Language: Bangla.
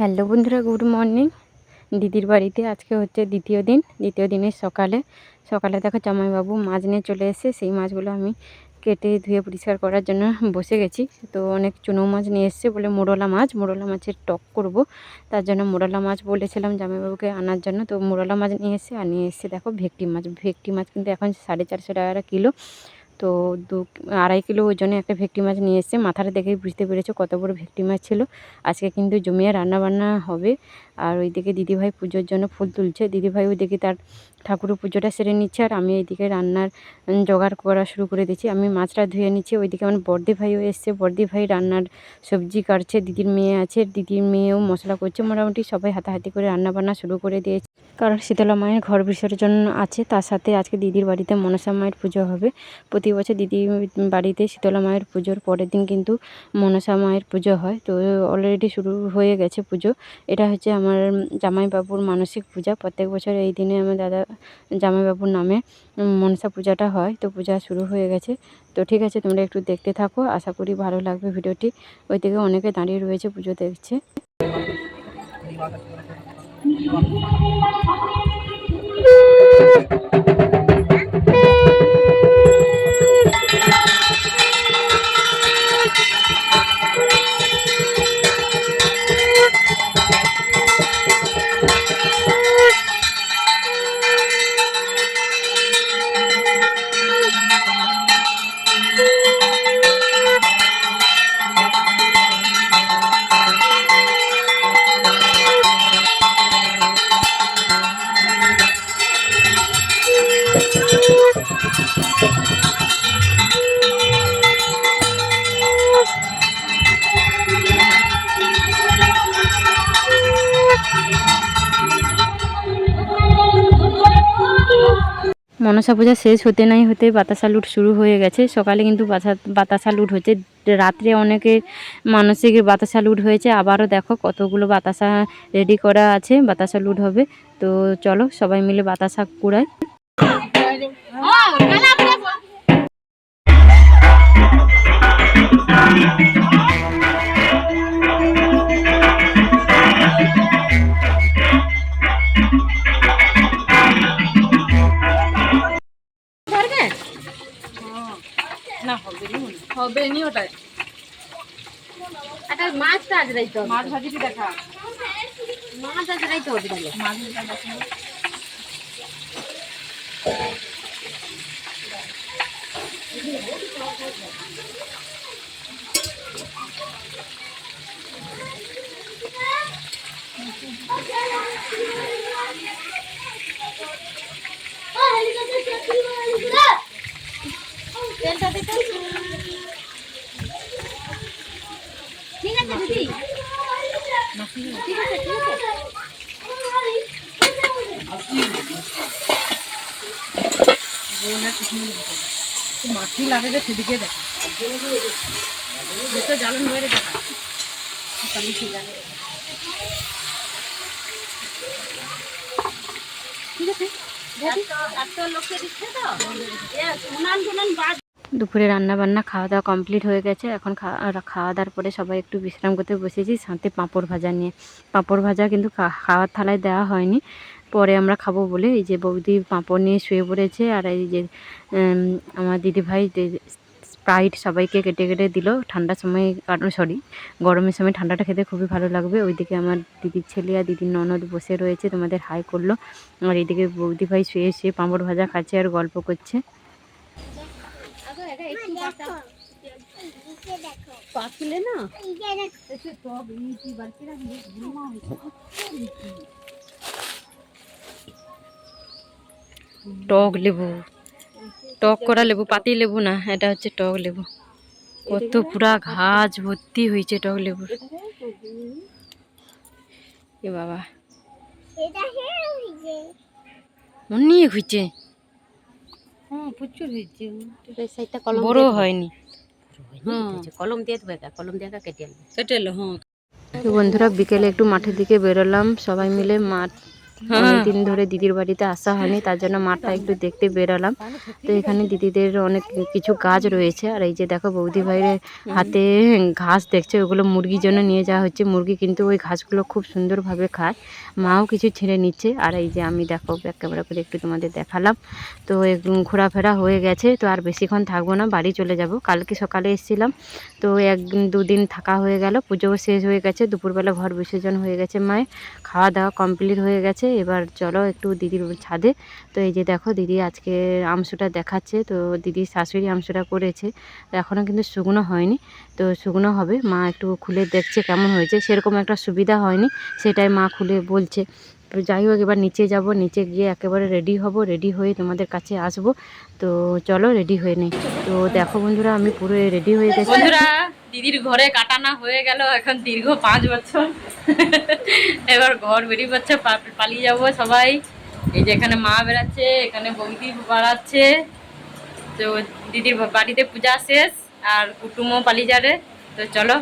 হ্যালো বন্ধুরা, গুড মর্নিং। দিদির বাড়িতে আজকে হচ্ছে দ্বিতীয় দিন। দ্বিতীয় দিনের সকালে। সকালে দেখো জামাইবাবু মাছ নিয়ে চলে এসে সেই মাছগুলো আমি কেটে ধুয়ে পরিষ্কার করার জন্য বসে গেছি। তো অনেক চুনো মাছ নিয়ে এসছে বলে মোরলা মাছ। মোড়লা মাছের টক করব। তার জন্য মোরলা মাছ বলেছিলাম জামাইবাবুকে আনার জন্য। তো মোরলা মাছ নিয়ে এসে আর নিয়ে এসছে দেখো ভেটকি মাছ। ভেটকি মাছ কিন্তু এখন সাড়ে চারশো টাকা কিলো। তো দু আড়াই কিলো ওজনে একটা ভেটকি মাছ নিয়ে এসছে। মাথাটা দেখেই বুঝতে পেরেছ কত বড় ভেটকি মাছ ছিল। আজকে কিন্তু জমিয়ে রান্না বান্না হবে। আর ওইদিকে দিদিভাই পুজোর জন্য ফুল তুলছে। দিদিভাই ওইদিকে তার ঠাকুরের পুজোটা সেরে নিচ্ছে আর আমি এইদিকে রান্নার জোগাড় করা শুরু করে দিচ্ছি আমি মাছটা ধুয়ে নিচ্ছি। ওইদিকে আমার বর্দি ভাইও এসছে। বর্দি ভাই রান্নার সবজি কাটছে, দিদির মেয়ে আছে। দিদির মেয়েও মশলা করছে। মোটামুটি সবাই হাতাহাতি করে রান্না বান্না শুরু করে দিয়েছে। কারণ শীতলা মায়ের ঘর বিসর্জন আছে। তার সাথে আজকে দিদির বাড়িতে মনসা মায়ের পুজো হবে। প্রতি বছর দিদির বাড়িতে শীতলা মায়ের পুজোর পরের দিন কিন্তু মনসা মায়ের পুজো হয়। তো অলরেডি শুরু হয়ে গেছে পুজো। এটা হচ্ছে আমার জামাইবাবুর মানসিক পূজা। প্রত্যেক বছর এই দিনে আমার দাদা জামাইবাবুর নামে মনসা পূজাটা হয়। তো পূজা শুরু হয়ে গেছে। তো ঠিক আছে, তোমরা একটু দেখতে থাকো। আশা করি ভালো লাগবে ভিডিওটি। ওই থেকে অনেকে দাঁড়িয়ে রয়েছে, পুজো দেখছে। মনসা পূজা শেষ হতে নাই হতে বাতাসা লুট শুরু হয়ে গেছে। সকালে কিন্তু বাতাসা লুট হচ্ছে রাত্রে অনেকে মানসিক বাতাসা লুট হয়েছে। আবারও দেখো কতগুলো বাতাসা রেডি করা আছে, বাতাসা লুট হবে। তো চলো সবাই মিলে বাতাসা কুড়াই। হবে নি ওটা একটা মাছটা আজ রাইতে হবে। মাছ ভাজিটি দেখা। মাছ আজ রাইতে হবে তাহলে। মাছ ভাজা দেখা। তেলটা দিতে ঠিক আছে দিদি? ঠিক আছে ঠিক আছে। মাছি লাগে যে সেদিকে দেখা। যেটা জ্বালান হয়ে দেখা ঠিক আছে লোককে দিচ্ছে তো? উনান টুনান বাদ দুপুরে রান্না বান্না খাওয়া দাওয়া কমপ্লিট হয়ে গেছে। এখন খাওয়া দাওয়ার পরে সবাই একটু বিশ্রাম করতে বসেছি সাথে পাঁপড় ভাজা নিয়ে। পাঁপড় ভাজা কিন্তু খাওয়ার থালায় দেওয়া হয়নি। পরে আমরা খাব বলে এই যে বৌদি পাঁপড় নিয়ে শুয়ে পড়েছে আর এই যে আমার দিদিভাই স্প্রাইট সবাইকে কেটে কেটে দিল। ঠান্ডার সময়, কারণ সরি, গরমের সময় ঠান্ডাটা খেতে খুবই ভালো লাগবে। ওইদিকে আমার দিদির ছেলে আর দিদির ননদ বসে রয়েছে, তোমাদের হাই করল। আর এইদিকে বৌদি ভাই শুয়ে শুয়ে পাঁপড় ভাজা খাচ্ছে আর গল্প করছে। পাতলে না টক লেবু টক করা লেবু পাতি লেবু না এটা হচ্ছে টক লেবু। কত পুরা ঘাস ভর্তি হয়েছে টক লেবুর। এ বাবা। অনেক হয়েছে। হ্যাঁ প্রচুর হয়েছে। সাইডটা বড় হয়নি। কলম দিয়ে দেবে কলম দিয়ে কেটে আনবে। কেটে হ্যাঁ বন্ধুরা বিকেলে একটু মাঠের দিকে বেরোলাম সবাই মিলে মাঠ হ্যাঁ। অনেকদিন ধরে দিদির বাড়িতে আসা হয়নি, তার জন্য মাঠটা একটু দেখতে বেরোলাম। তো এখানে দিদিদের অনেক কিছু গাছ রয়েছে, আর এই যে দেখো বৌদি ভাইয়ের হাতে ঘাস দেখছে, ওগুলো মুরগির জন্য নিয়ে যাওয়া হচ্ছে। মুরগি কিন্তু ওই ঘাসগুলো খুব সুন্দরভাবে খায়, মাও কিছু ছেড়ে নিচ্ছে। আর এই যে আমি দেখো ব্যাক ক্যামেরা করে একটু তোমাদের দেখালাম। তো ঘোরাফেরা হয়ে গেছে, তো আর বেশিক্ষণ থাকব না, বাড়ি চলে যাব। কালকে সকালে এসেছিলাম, তো এক দুদিন থাকা হয়ে গেল, পুজোও শেষ হয়ে গেছে, দুপুরবেলা ঘর বিসর্জন হয়ে গেছে মায়ের, খাওয়া দাওয়া কমপ্লিট হয়ে গেছে। এবার চলো একটু দিদির ছাদে। তো এই যে দেখো দিদি আজকে আমসুটা দেখাচ্ছে, তো দিদির শাশুড়ি আমসুটা করেছে। এখনও কিন্তু শুকনো হয়নি, তো শুকনো হবে। মা একটু খুলে দেখছে কেমন হয়েছে। সেরকম একটা সুবিধা হয়নি, সেটাই মা খুলে বলছে। যাই হোক, এবার নিচে যাব। নিচে গিয়ে একেবারে রেডি হব। রেডি হয়ে তোমাদের কাছে আসব। তো চলো রেডি হয়ে নেই। তো দেখো বন্ধুরা, আমি পুরো রেডি হয়ে গেছি। দিদির ঘরে কাটানা হয়ে গেল, এখন দীর্ঘ পাঁচ বছর। এবার ঘর বেরিয়ে পাচ্ছে পালিয়ে যাব সবাই। এই যে এখানে মা বেড়াচ্ছে, এখানে বৌদি বাড়াচ্ছে। তো দিদির বাড়িতে পূজা শেষ, আর কুটুমও পালিয়ে যাবে। তো চলো।